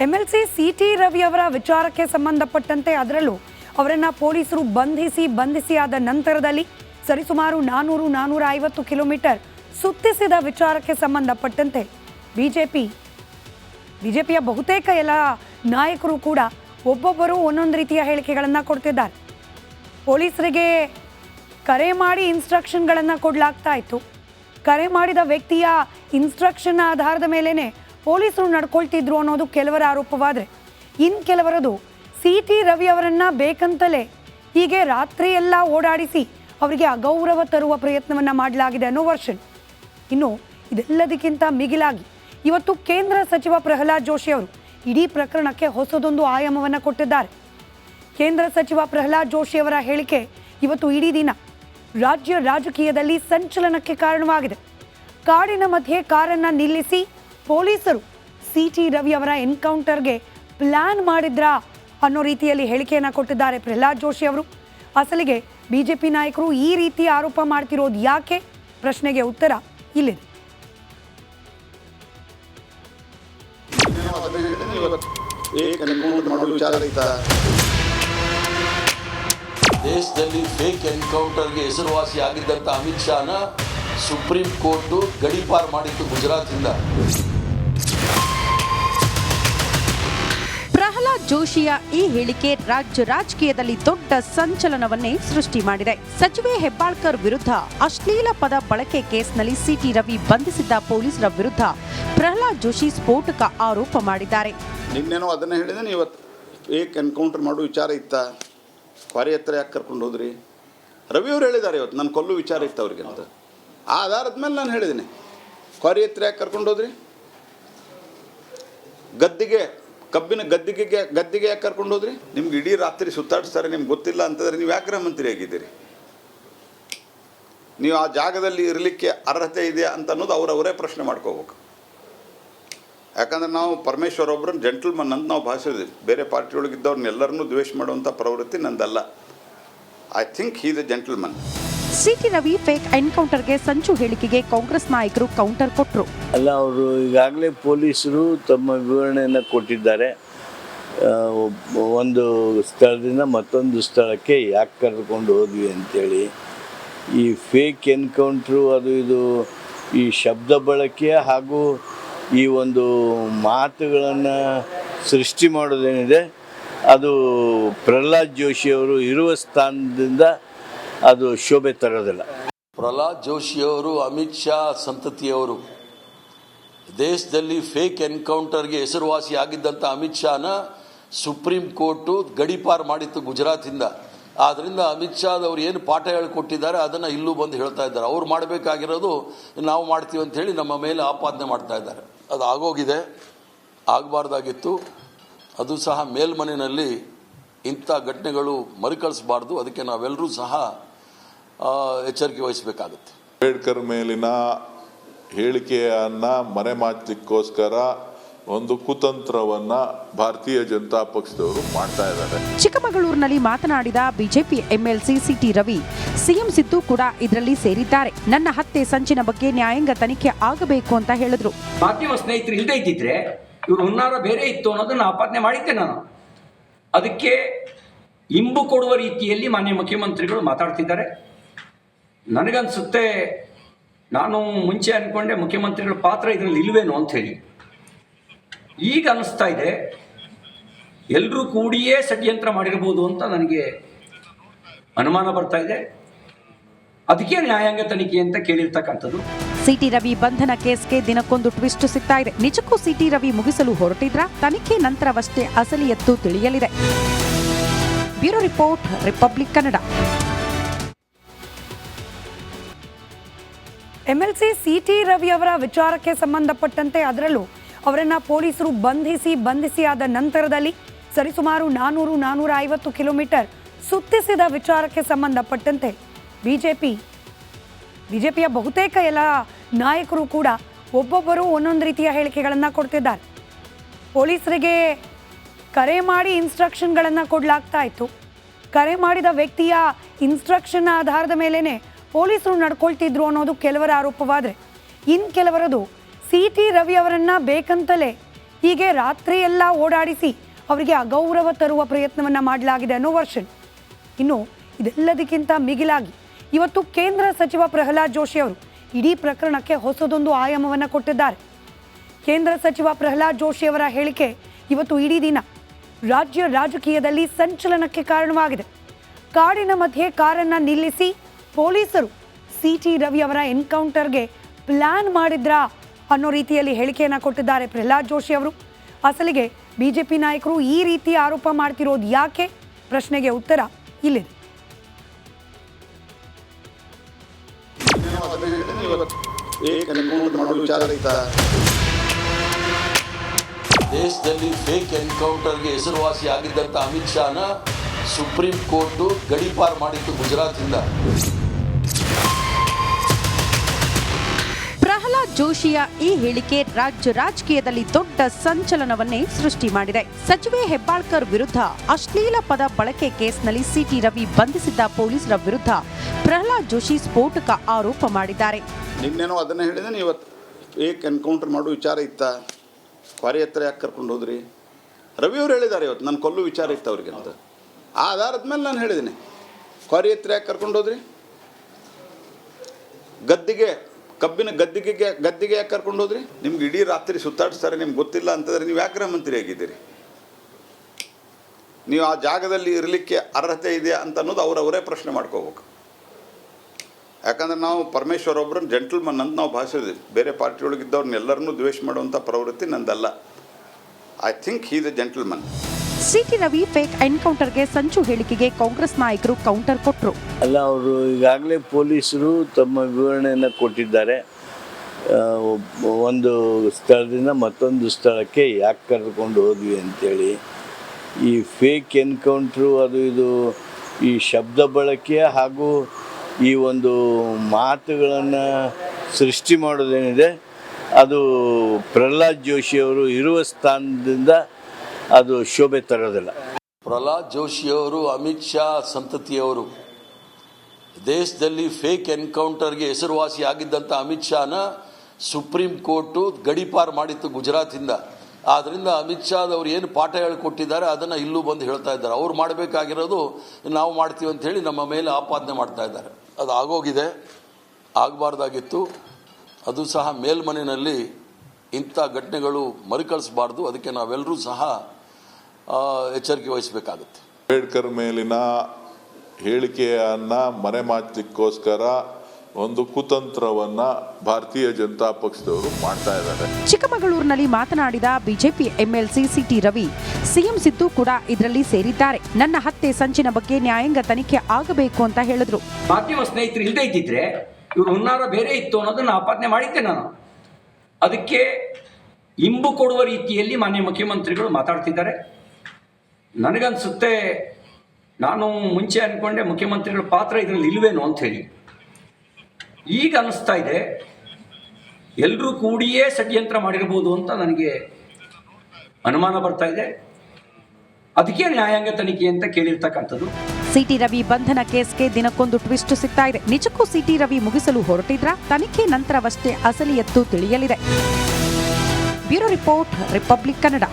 M L C C T Ravi ಅವರ ವಿಚಾರಕ್ಕೆ ಸಂಬಂಧಪಟ್ಟಂತೆ ಅದರಲ್ಲೂ ಅವರನ್ನು ಪೊಲೀಸರು ಬಂಧಿಸಿ ಬಂಧಿಸಿ ಆದ ನಂತರದಲ್ಲಿ ಸರಿಸುಮಾರು ನಾನೂರು ನಾನೂರ ಐವತ್ತು ಕಿಲೋಮೀಟರ್ ಸುತ್ತಿಸಿದ ವಿಚಾರಕ್ಕೆ ಸಂಬಂಧಪಟ್ಟಂತೆ ಬಿಜೆಪಿ, ಬಿಜೆಪಿಯ ಬಹುತೇಕ ಎಲ್ಲ ನಾಯಕರು ಕೂಡ ಒಬ್ಬೊಬ್ಬರು ಒಂದೊಂದು ರೀತಿಯ ಹೇಳಿಕೆಗಳನ್ನು ಕೊಡ್ತಿದ್ದಾರೆ. ಪೊಲೀಸರಿಗೆ ಕರೆ ಮಾಡಿ ಇನ್ಸ್ಟ್ರಕ್ಷನ್ಗಳನ್ನು ಕೊಡಲಾಗ್ತಾ ಇತ್ತು. ಕರೆ ಮಾಡಿದ ವ್ಯಕ್ತಿಯ ಇನ್ಸ್ಟ್ರಕ್ಷನ್ ಆಧಾರದ ಮೇಲೇ ಪೊಲೀಸರು ನಡ್ಕೊಳ್ತಿದ್ರು ಅನ್ನೋದು ಕೆಲವರ ಆರೋಪವಾದರೆ ಇನ್ನು ಕೆಲವರದು ಸಿ ಟಿ ರವಿ ಅವರನ್ನು ಬೇಕಂತಲೇ ಹೀಗೆ ರಾತ್ರಿ ಎಲ್ಲ ಓಡಾಡಿಸಿ ಅವರಿಗೆ ಅಗೌರವ ತರುವ ಪ್ರಯತ್ನವನ್ನು ಮಾಡಲಾಗಿದೆ ಅನ್ನೋ ವರ್ಷನ್. ಇನ್ನು ಇದೆಲ್ಲದಕ್ಕಿಂತ ಮಿಗಿಲಾಗಿ ಇವತ್ತು ಕೇಂದ್ರ ಸಚಿವ ಪ್ರಹ್ಲಾದ್ ಜೋಶಿ ಅವರು ಇಡೀ ಪ್ರಕರಣಕ್ಕೆ ಹೊಸದೊಂದು ಆಯಾಮವನ್ನು ಕೊಟ್ಟಿದ್ದಾರೆ. ಕೇಂದ್ರ ಸಚಿವ ಪ್ರಹ್ಲಾದ್ ಜೋಶಿ ಅವರ ಹೇಳಿಕೆ ಇವತ್ತು ಇಡೀ ದಿನ ರಾಜ್ಯ ರಾಜಕೀಯದಲ್ಲಿ ಸಂಚಲನಕ್ಕೆ ಕಾರಣವಾಗಿದೆ. ಕಾಡಿನ ಮಧ್ಯೆ ಕಾರನ್ನ ನಿಲ್ಲಿಸಿ ಪೊಲೀಸರು ಸಿ ಟಿ ರವಿ ಅವರ ಎನ್ಕೌಂಟರ್ಗೆ ಪ್ಲಾನ್ ಮಾಡಿದ್ರಾ ಅನ್ನೋ ರೀತಿಯಲ್ಲಿ ಹೇಳಿಕೆಯನ್ನು ಕೊಟ್ಟಿದ್ದಾರೆ ಪ್ರಹ್ಲಾದ್ ಜೋಶಿ ಅವರು. ಅಸಲಿಗೆ ಬಿಜೆಪಿ ನಾಯಕರು ಈ ರೀತಿ ಆರೋಪ ಮಾಡ್ತಿರೋದು ಯಾಕೆ? ಪ್ರಶ್ನೆಗೆ ಉತ್ತರ ಇಲ್ಲಿದೆ. ದೇಶದಲ್ಲಿ ಫೇಕ್ ಎನ್ಕೌಂಟರ್ಗೆ ಹೆಸರುವಾಸಿ ಆಗಿದ್ದಂಥ ಅಮಿತ್ ಶಾನ ಸುಪ್ರೀಂ ಕೋರ್ಟು ಗಡೀಪಾರ್ ಮಾಡಿತ್ತು ಗುಜರಾತಿಂದ ಜೋಶಿಯ ಈ ಹೇಳಿಕೆ ರಾಜ್ಯ ರಾಜಕೀಯದಲ್ಲಿ ದೊಡ್ಡ ಸಂಚಲನವನ್ನೇ ಸೃಷ್ಟಿ ಮಾಡಿದೆ. ಸಚಿವೆ ಹೆಬ್ಬಾಳ್ಕರ್ ವಿರುದ್ಧ ಅಶ್ಲೀಲ ಪದ ಬಳಕೆ ಕೇಸ್ನಲ್ಲಿ ಸಿಟಿ ರವಿ ಬಂಧಿಸಿದ್ದ ಪೊಲೀಸರ ವಿರುದ್ಧ ಪ್ರಹ್ಲಾದ್ ಜೋಶಿ ಸ್ಫೋಟಕ ಆರೋಪ ಮಾಡಿದ್ದಾರೆ. ನಿನ್ನೇನೋ ಅದನ್ನ ಹೇಳಿದ್ದೇನೆ ಇವತ್ತು ಏಕ್ ಎನ್ಕೌಂಟರ್ ಮಾಡೋ ವಿಚಾರ ಇತ್ತ? ಕ್ವಾರಿ ಹತ್ರ ಯಾಕೆ ಕರ್ಕೊಂಡು ಹೋದ್ರಿ? ರವಿ ಅವ್ರು ಹೇಳಿದ್ದಾರೆ ಇವತ್ತು ನನ್ನ ಕೊಲ್ಲು ವಿಚಾರ ಇತ್ತು ಅವ್ರಿಗೆ ಅಂತ. ಆ ಆಧಾರದ ಮೇಲೆ ನಾನು ಹೇಳಿದ್ದೀನಿ. ಕ್ವಾರಿ ಹತ್ರ ಯಾಕೆ ಕರ್ಕೊಂಡು ಹೋದ್ರಿ? ಗದ್ದಿಗೆ ಕಬ್ಬಿನ ಗದ್ದಿಗೆಗೆ, ಗದ್ದಿಗೆ ಯಾಕೆ ಕರ್ಕೊಂಡು ಹೋದ್ರಿ? ನಿಮ್ಗೆ ಇಡೀ ರಾತ್ರಿ ಸುತ್ತಾಡಿಸ್ತಾರೆ, ನಿಮ್ಗೆ ಗೊತ್ತಿಲ್ಲ ಅಂತಂದ್ರೆ ನೀವು ಯಾಕೆ ಮಂತ್ರಿ ಆಗಿದ್ದೀರಿ? ನೀವು ಆ ಜಾಗದಲ್ಲಿ ಇರಲಿಕ್ಕೆ ಅರ್ಹತೆ ಇದೆಯಾ ಅಂತ ಅನ್ನೋದು ಅವರವರೇ ಪ್ರಶ್ನೆ ಮಾಡ್ಕೋಬೇಕು. ಯಾಕಂದ್ರೆ ನಾವು ಪರಮೇಶ್ವರ್ ಒಬ್ಬರನ್ನ ಜೆಂಟಲ್ಮನ್ ಅಂತ ನಾವು ಭಾಷೆ ಬೇರೆ ಪಾರ್ಟಿಯೊಳಗಿದ್ದವ್ರನ್ನೆಲ್ಲರನ್ನೂ ದ್ವೇಷ ಮಾಡುವಂಥ ಪ್ರವೃತ್ತಿ ನಂದಲ್ಲ. I think he's a gentleman C T Ravi fake ಎನ್ಕೌಂಟರ್ಗೆ ಸಂಚು ಹೇಳಿಕೆಗೆ ಕಾಂಗ್ರೆಸ್ ನಾಯಕರು ಕೌಂಟರ್ ಕೊಟ್ಟರು ಅಲ್ಲ, ಅವರು ಈಗಾಗಲೇ ಪೊಲೀಸರು ತಮ್ಮ ವಿವರಣೆಯನ್ನು ಕೊಟ್ಟಿದ್ದಾರೆ. ಒಂದು ಸ್ಥಳದಿಂದ ಮತ್ತೊಂದು ಸ್ಥಳಕ್ಕೆ ಯಾಕೆ ಕರೆದುಕೊಂಡು ಹೋದ್ವಿ ಅಂತೇಳಿ. ಈ ಫೇಕ್ ಎನ್ಕೌಂಟ್ರು, ಅದು ಇದು, ಈ ಶಬ್ದ ಬಳಕೆ ಹಾಗೂ ಈ ಒಂದು ಮಾತುಗಳನ್ನು ಸೃಷ್ಟಿ ಮಾಡೋದೇನಿದೆ, ಅದು ಪ್ರಹ್ಲಾದ್ ಜೋಶಿ ಅವರು ಇರುವ ಸ್ಥಾನದಿಂದ ಅದು ಶೋಭೆ ತರೋದಿಲ್ಲ. ಪ್ರಹ್ಲಾದ್ ಜೋಶಿಯವರು ಅಮಿತ್ ಶಾ ಸಂತತಿಯವರು ದೇಶದಲ್ಲಿ ಫೇಕ್ ಎನ್ಕೌಂಟರ್ಗೆ ಹೆಸರುವಾಸಿ ಆಗಿದ್ದಂಥ ಅಮಿತ್ ಶಾನ ಸುಪ್ರೀಂ ಕೋರ್ಟು ಗಡಿಪಾರು ಮಾಡಿತ್ತು ಗುಜರಾತಿಂದ. ಆದ್ದರಿಂದ ಅಮಿತ್ ಶಾದವ್ರು ಏನು ಪಾಠ ಹೇಳಿಕೊಟ್ಟಿದ್ದಾರೆ, ಅದನ್ನು ಇಲ್ಲೂ ಬಂದು ಹೇಳ್ತಾ ಇದ್ದಾರೆ. ಅವ್ರು ಮಾಡಬೇಕಾಗಿರೋದು ನಾವು ಮಾಡ್ತೀವಿ ಅಂತ ಹೇಳಿ ನಮ್ಮ ಮೇಲೆ ಆಪಾದನೆ ಮಾಡ್ತಾ ಇದ್ದಾರೆ. ಅದು ಆಗೋಗಿದೆ, ಆಗಬಾರ್ದಾಗಿತ್ತು. ಅದು ಸಹ ಮೇಲ್ಮನೆಯಲ್ಲಿ ಇಂಥ ಘಟನೆಗಳು ಮರುಕಳಿಸಬಾರ್ದು. ಅದಕ್ಕೆ ನಾವೆಲ್ಲರೂ ಸಹ ಎಚ್ಚರಿಕೆ ವಹಿಸಬೇಕಾಗುತ್ತೆ. ಅಂಬೇಡ್ಕರ್ ಮೇಲಿನ ಹೇಳಿಕೆಯನ್ನ ಮರೆಮಾಚಲಿಕ್ಕೋಸ್ಕರ ಒಂದು ಕುತಂತ್ರವನ್ನ ಭಾರತೀಯ ಜನತಾ ಪಕ್ಷದವರು ಮಾಡ್ತಾ ಇದ್ದಾರೆ. ಚಿಕ್ಕಮಗಳೂರಿನಲ್ಲಿ ಮಾತನಾಡಿದ BJP MLC C T Ravi CM Siddu ಕೂಡ ಇದರಲ್ಲಿ ಸೇರಿದ್ದಾರೆ. ನನ್ನ ಹತ್ಯೆ ಸಂಚಿನ ಬಗ್ಗೆ ನ್ಯಾಯಾಂಗ ತನಿಖೆ ಆಗಬೇಕು ಅಂತ ಹೇಳಿದ್ರು. ಮಾಧ್ಯಮ ಸ್ನೇಹಿತರು ಇಲ್ಲದೇ ಇದ್ದಿದ್ರೆ ಇವರು ಹುನ್ನಾರ ಬೇರೆ ಇತ್ತು ಅನ್ನೋದನ್ನ ಆಪಾದನೆ ಮಾಡಿದ್ದೆ ನಾನು. ಅದಕ್ಕೆ ಇಂಬು ಕೊಡುವ ರೀತಿಯಲ್ಲಿ ಮಾನ್ಯ ಮುಖ್ಯಮಂತ್ರಿಗಳು ಮಾತಾಡ್ತಿದ್ದಾರೆ. ನನಗನ್ಸುತ್ತೆ ನಾನು ಮುಂಚೆ ಅನ್ಕೊಂಡೆ ಮುಖ್ಯಮಂತ್ರಿಗಳ ಪಾತ್ರ ಇದರಲ್ಲಿ ಇಲ್ವೇನೋ ಅಂತ ಹೇಳಿ. ಈಗ ಅನಿಸ್ತಾ ಇದೆ ಎಲ್ಲರೂ ಕೂಡಿಯೇ ಷಡ್ಯಂತ್ರ ಮಾಡಿರ್ಬೋದು ಅಂತ ನನಗೆ ಅನುಮಾನ ಬರ್ತಾ ಇದೆ. ಅದಕ್ಕೆ ನ್ಯಾಯಾಂಗ ತನಿಖೆ ಅಂತ ಕೇಳಿರ್ತಕ್ಕಂಥದ್ದು. ಸಿಟಿ ರವಿ ಬಂಧನ ಕೇಸ್ಗೆ ದಿನಕ್ಕೊಂದು ಟ್ವಿಸ್ಟ್ ಸಿಗ್ತಾ ಇದೆ. ನಿಜಕ್ಕೂ ಸಿಟಿ ರವಿ ಮುಗಿಸಲು ಹೊರಟಿದ್ರ? ತನಿಖೆ ನಂತರವಷ್ಟೇ ಅಸಲಿ ಎತ್ತು ತಿಳಿಯಲಿದೆ. Bureau report, republic Kannada. M L C C T Ravi ಅವರ ವಿಚಾರಕ್ಕೆ ಸಂಬಂಧಪಟ್ಟಂತೆ ಅದರಲ್ಲೂ ಅವರನ್ನು ಪೊಲೀಸರು ಬಂಧಿಸಿ ಬಂಧಿಸಿ ಆದ ನಂತರದಲ್ಲಿ ಸರಿಸುಮಾರು ನಾನೂರು ನಾನೂರ ಐವತ್ತು ಕಿಲೋಮೀಟರ್ ಸುತ್ತಿಸಿದ ವಿಚಾರಕ್ಕೆ ಸಂಬಂಧಪಟ್ಟಂತೆ ಬಿಜೆಪಿ, ಬಿಜೆಪಿಯ ಬಹುತೇಕ ಎಲ್ಲ ನಾಯಕರು ಕೂಡ ಒಬ್ಬೊಬ್ಬರು ಒಂದೊಂದು ರೀತಿಯ ಹೇಳಿಕೆಗಳನ್ನು ಕೊಡ್ತಿದ್ದಾರೆ. ಪೊಲೀಸರಿಗೆ ಕರೆ ಮಾಡಿ ಇನ್ಸ್ಟ್ರಕ್ಷನ್ಗಳನ್ನು ಕೊಡಲಾಗ್ತಾ ಇತ್ತು. ಕರೆ ಮಾಡಿದ ವ್ಯಕ್ತಿಯ ಇನ್ಸ್ಟ್ರಕ್ಷನ್ ಆಧಾರದ ಮೇಲೇ ಪೊಲೀಸರು ನಡ್ಕೊಳ್ತಿದ್ರು ಅನ್ನೋದು ಕೆಲವರ ಆರೋಪವಾದರೆ ಇನ್ನು ಕೆಲವರದು ಸಿ ಟಿ ರವಿ ಅವರನ್ನ ಬೇಕಂತಲೇ ಹೀಗೆ ರಾತ್ರಿ ಎಲ್ಲ ಓಡಾಡಿಸಿ ಅವರಿಗೆ ಅಗೌರವ ತರುವ ಪ್ರಯತ್ನವನ್ನ ಮಾಡಲಾಗಿದೆ ಅನ್ನೋ ವರ್ಷನ್. ಇನ್ನು ಇದೆಲ್ಲದಕ್ಕಿಂತ ಮಿಗಿಲಾಗಿ ಇವತ್ತು ಕೇಂದ್ರ ಸಚಿವ ಪ್ರಹ್ಲಾದ್ ಜೋಶಿ ಅವರು ಇಡೀ ಪ್ರಕರಣಕ್ಕೆ ಹೊಸದೊಂದು ಆಯಾಮವನ್ನು ಕೊಟ್ಟಿದ್ದಾರೆ. ಕೇಂದ್ರ ಸಚಿವ ಪ್ರಹ್ಲಾದ್ ಜೋಶಿ ಅವರ ಹೇಳಿಕೆ ಇವತ್ತು ಇಡೀ ದಿನ ರಾಜ್ಯ ರಾಜಕೀಯದಲ್ಲಿ ಸಂಚಲನಕ್ಕೆ ಕಾರಣವಾಗಿದೆ. ಕಾಡಿನ ಮಧ್ಯೆ ಕಾರನ್ನ ನಿಲ್ಲಿಸಿ ಪೊಲೀಸರು ಸಿ ಟಿ ರವಿ ಅವರ ಎನ್ಕೌಂಟರ್ಗೆ ಪ್ಲಾನ್ ಮಾಡಿದ್ರಾ ಅನ್ನೋ ರೀತಿಯಲ್ಲಿ ಹೇಳಿಕೆಯನ್ನು ಕೊಟ್ಟಿದ್ದಾರೆ ಪ್ರಹ್ಲಾದ್ ಜೋಶಿ ಅವರು. ಅಸಲಿಗೆ ಬಿಜೆಪಿ ನಾಯಕರು ಈ ರೀತಿ ಆರೋಪ ಮಾಡ್ತಿರೋದು ಯಾಕೆ? ಪ್ರಶ್ನೆಗೆ ಉತ್ತರ ಇಲ್ಲಿದೆ. ದೇಶದಲ್ಲಿ ಫೇಕ್ ಎನ್ಕೌಂಟರ್ಗೆ ಹೆಸರುವಾಸಿ ಆಗಿದ್ದಂತ ಅಮಿತ್ ಶಾನ ಸುಪ್ರೀಂ ಕೋರ್ಟು ಗಡೀಪಾರು ಮಾಡಿತ್ತು ಗುಜರಾತಿಂದ ಪ್ರಹ್ಲಾದ್ ಜೋಶಿಯ ಈ ಹೇಳಿಕೆ ರಾಜ್ಯ ರಾಜಕೀಯದಲ್ಲಿ ದೊಡ್ಡ ಸಂಚಲನವನ್ನೇ ಸೃಷ್ಟಿ ಮಾಡಿದೆ. ಸಚಿವೆ ಹೆಬ್ಬಾಳ್ಕರ್ ವಿರುದ್ಧ ಅಶ್ಲೀಲ ಪದ ಬಳಕೆ ಕೇಸ್ನಲ್ಲಿ ಸಿಟಿ ರವಿ ಬಂಧಿಸಿದ್ದ ಪೊಲೀಸರ ವಿರುದ್ಧ ಪ್ರಹ್ಲಾದ್ ಜೋಶಿ ಸ್ಫೋಟಕ ಆರೋಪ ಮಾಡಿದ್ದಾರೆ. ನಿನ್ನೇನೋ ಅದನ್ನ ಹೇಳಿದ್ರೆ ಇವತ್ತು ಏಕ್ ಎನ್ಕೌಂಟರ್ ಮಾಡೋ ವಿಚಾರ ಇತ್ತ? ಕ್ವಾರಿ ಹತ್ರ ಯಾಕೆ ಕರ್ಕೊಂಡು ಹೋದ್ರಿ? ರವಿ ಅವ್ರು ಹೇಳಿದ್ದಾರೆ ಇವತ್ತು ನನ್ನ ಕೊಲ್ಲು ವಿಚಾರ ಇತ್ತು ಅವ್ರಿಗೆ ಅಂತ. ಆಧಾರದ ಮೇಲೆ ನಾನು ಹೇಳಿದ್ದೀನಿ. ಕ್ವಾರಿ ಹತ್ರ ಯಾಕೆ ಕರ್ಕೊಂಡು ಹೋದ್ರಿ? ಗದ್ದಿಗೆ, ಕಬ್ಬಿನ ಗದ್ದಿಗೆಗೆ, ಗದ್ದಿಗೆ ಯಾಕೆ ಕರ್ಕೊಂಡು ಹೋದ್ರಿ? ನಿಮ್ಗೆ ಇಡೀ ರಾತ್ರಿ ಸುತ್ತಾಡಿಸ್ತಾರೆ, ನಿಮ್ಗೆ ಗೊತ್ತಿಲ್ಲ ಅಂತಂದ್ರೆ ನೀವು ಯಾಕೆ ಮಂತ್ರಿ ಆಗಿದ್ದೀರಿ? ನೀವು ಆ ಜಾಗದಲ್ಲಿ ಇರಲಿಕ್ಕೆ ಅರ್ಹತೆ ಇದೆಯಾ ಅಂತ ಅನ್ನೋದು ಅವರವರೇ ಪ್ರಶ್ನೆ ಮಾಡ್ಕೋಬೇಕು. ಯಾಕಂದ್ರೆ ನಾವು ಪರಮೇಶ್ವರ್ ಒಬ್ಬರನ್ನ ಜೆಂಟಲ್ಮನ್ ಅಂತ ನಾವು ಭಾಷೆ ಬೇರೆ ಪಾರ್ಟಿಯೊಳಗಿದ್ದವ್ರನ್ನೆಲ್ಲರನ್ನೂ ದ್ವೇಷ ಮಾಡುವಂಥ ಪ್ರವೃತ್ತಿ ನಂದಲ್ಲ. I think he's a gentleman C T Ravi fake ಎನ್ಕೌಂಟರ್ಗೆ ಸಂಚು ಹೇಳಿಕೆಗೆ ಕಾಂಗ್ರೆಸ್ ನಾಯಕರು ಕೌಂಟರ್ ಕೊಟ್ಟರು ಅಲ್ಲ, ಅವರು ಈಗಾಗಲೇ ಪೊಲೀಸರು ತಮ್ಮ ವಿವರಣೆಯನ್ನು ಕೊಟ್ಟಿದ್ದಾರೆ. ಒಂದು ಸ್ಥಳದಿಂದ ಮತ್ತೊಂದು ಸ್ಥಳಕ್ಕೆ ಯಾಕೆ ಕರೆದುಕೊಂಡು ಹೋದ್ವಿ ಅಂತೇಳಿ. ಈ ಫೇಕ್ ಎನ್ಕೌಂಟ್ರು, ಅದು ಇದು ಈ ಶಬ್ದ ಬಳಕೆ ಹಾಗೂ ಈ ಒಂದು ಮಾತುಗಳನ್ನು ಸೃಷ್ಟಿ ಮಾಡೋದೇನಿದೆ, ಅದು ಪ್ರಹ್ಲಾದ್ ಜೋಶಿ ಅವರು ಇರುವ ಸ್ಥಾನದಿಂದ ಅದು ಶೋಭೆ ತರೋದಿಲ್ಲ. ಪ್ರಹ್ಲಾದ್ ಜೋಶಿಯವರು ಅಮಿತ್ ಶಾ ಸಂತತಿಯವರು ದೇಶದಲ್ಲಿ ಫೇಕ್ ಎನ್ಕೌಂಟರ್ಗೆ ಹೆಸರುವಾಸಿ ಆಗಿದ್ದಂಥ ಅಮಿತ್ ಶಾನ ಸುಪ್ರೀಂ ಕೋರ್ಟು ಗಡೀಪಾರ್ ಮಾಡಿತ್ತು ಗುಜರಾತಿಂದ. ಆದ್ದರಿಂದ ಅಮಿತ್ ಶಾದವ್ರು ಏನು ಪಾಠ ಹೇಳಿಕೊಟ್ಟಿದ್ದಾರೆ, ಅದನ್ನು ಇಲ್ಲೂ ಬಂದು ಹೇಳ್ತಾ ಇದ್ದಾರೆ. ಅವ್ರು ಮಾಡಬೇಕಾಗಿರೋದು ನಾವು ಮಾಡ್ತೀವಿ ಅಂತ ಹೇಳಿ ನಮ್ಮ ಮೇಲೆ ಆಪಾದನೆ ಮಾಡ್ತಾ ಇದ್ದಾರೆ. ಅದು ಆಗೋಗಿದೆ ಆಗಬಾರ್ದಾಗಿತ್ತು. ಅದು ಸಹ ಮೇಲ್ಮನೆಯಲ್ಲಿ ಇಂಥ ಘಟನೆಗಳು ಮರುಕಳಿಸಬಾರ್ದು. ಅದಕ್ಕೆ ನಾವೆಲ್ಲರೂ ಸಹ ಎಚ್ಚರಿಕೆ ವಹಿಸಬೇಕಾಗುತ್ತೆ. ಅಂಬೇಡ್ಕರ್ ಮೇಲಿನ ಹೇಳಿಕೆಯನ್ನ ಮರೆಮಾಚಲಿಕ್ಕೋಸ್ಕರ ಒಂದು ಕುತಂತ್ರವನ್ನ ಭಾರತೀಯ ಜನತಾ ಪಕ್ಷದವರು ಮಾಡ್ತಾ ಇದ್ದಾರೆ. ಚಿಕ್ಕಮಗಳೂರಿನಲ್ಲಿ ಮಾತನಾಡಿದ BJP MLC C T Ravi CM Siddu ಕೂಡ ಇದರಲ್ಲಿ ಸೇರಿದ್ದಾರೆ. ನನ್ನ ಹತ್ಯೆ ಸಂಚಿನ ಬಗ್ಗೆ ನ್ಯಾಯಾಂಗ ತನಿಖೆ ಆಗಬೇಕು ಅಂತ ಹೇಳಿದ್ರು. ಮಾಧ್ಯಮ ಸ್ನೇಹಿತರು ಇಲ್ಲದೇ ಇದ್ದಿದ್ರೆ ಇವರು ಹುನ್ನಾರ ಬೇರೆ ಇತ್ತು ಅನ್ನೋದನ್ನ ಆಪಾದನೆ ಮಾಡಿದ್ದೆ ನಾನು. ಅದಕ್ಕೆ ಇಂಬು ಕೊಡುವ ರೀತಿಯಲ್ಲಿ ಮಾನ್ಯ ಮುಖ್ಯಮಂತ್ರಿಗಳು ಮಾತಾಡ್ತಿದ್ದಾರೆ. ನನಗನ್ಸುತ್ತೆ ನಾನು ಮುಂಚೆ ಅನ್ಕೊಂಡೆ ಮುಖ್ಯಮಂತ್ರಿಗಳ ಪಾತ್ರ ಇದರಲ್ಲಿ ಇಲ್ವೇನೋ ಅಂತ ಹೇಳಿ. ಈಗ ಅನಿಸ್ತಾ ಇದೆ ಎಲ್ಲರೂ ಕೂಡಿಯೇ ಷಡ್ಯಂತ್ರ ಮಾಡಿರಬಹುದು ಅಂತ ನನಗೆ ಅನುಮಾನ ಬರ್ತಾ ಇದೆ. ಅದಕ್ಕೆ ನ್ಯಾಯಾಂಗ ತನಿಖೆ ಅಂತ ಕೇಳಿರ್ತಕ್ಕಂಥದ್ದು. ಸಿಟಿ ರವಿ ಬಂಧನ ಕೇಸ್ಗೆ ದಿನಕ್ಕೊಂದು ಟ್ವಿಸ್ಟ್ ಸಿಗ್ತಾ ಇದೆ. ನಿಜಕ್ಕೂ ಸಿಟಿ ರವಿ ಮುಗಿಸಲು ಹೊರಟಿದ್ರ? ತನಿಖೆ ನಂತರವಷ್ಟೇ ಅಸಲಿಯತ್ತು ತಿಳಿಯಲಿದೆ. Bureau report, republic Kannada.